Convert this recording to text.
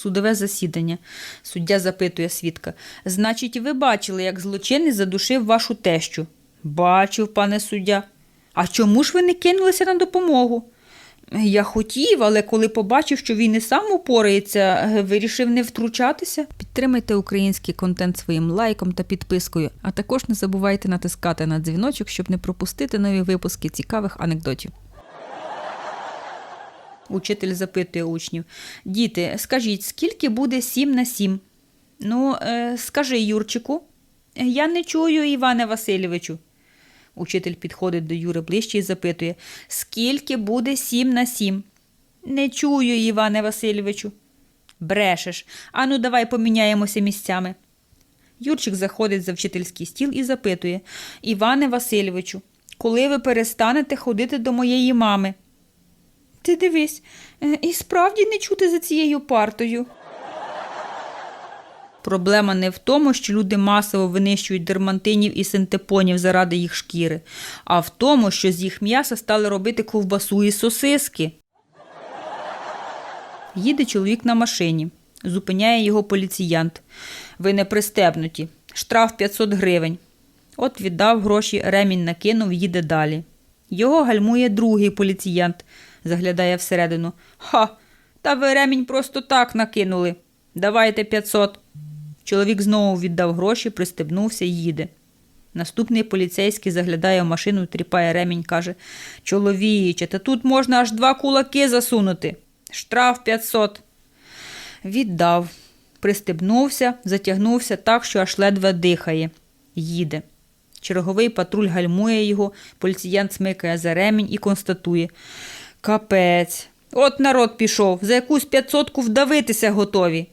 Судове засідання. Суддя запитує свідка. Значить, ви бачили, як злочинець задушив вашу тещу? Бачив, пане суддя. А чому ж ви не кинулися на допомогу? Я хотів, але коли побачив, що він і сам упорається, вирішив не втручатися. Підтримайте український контент своїм лайком та підпискою, а також не забувайте натискати на дзвіночок, щоб не пропустити нові випуски цікавих анекдотів. Учитель запитує учнів. Діти, скажіть, скільки буде 7 на 7? Ну, е, скажи, Юрчику. Я не чую, Іване Васильовичу. Учитель підходить до Юри ближче і запитує, скільки буде 7 на 7? Не чую, Іване Васильовичу. Брешеш. Ану, давай поміняємося місцями. Юрчик заходить за вчительський стіл і запитує Іване Васильовичу, коли ви перестанете ходити до моєї мами? Ти дивись, е, і справді не чути за цією партою. Проблема не в тому, що люди масово винищують дермантинів і синтепонів заради їх шкіри, а в тому, що з їх м'яса стали робити ковбасу і сосиски. Їде чоловік на машині. Зупиняє його поліціянт. Ви не пристебнуті. Штраф 500 гривень. От віддав гроші, ремінь накинув, їде далі. Його гальмує другий поліціянт, заглядає всередину. Ха, та ви ремінь просто так накинули. Давайте 500. Чоловік знову віддав гроші, пристебнувся і їде. Наступний поліцейський заглядає в машину, тріпає ремінь, каже Чоловіче, та тут можна аж два кулаки засунути. Штраф 500. Віддав. Пристебнувся, затягнувся так, що аж ледве дихає. Їде. Черговий патруль гальмує його, поліціянт смикає за ремінь і констатує. Капець. От народ пішов, за якусь п'ятсотку вдавитися готові.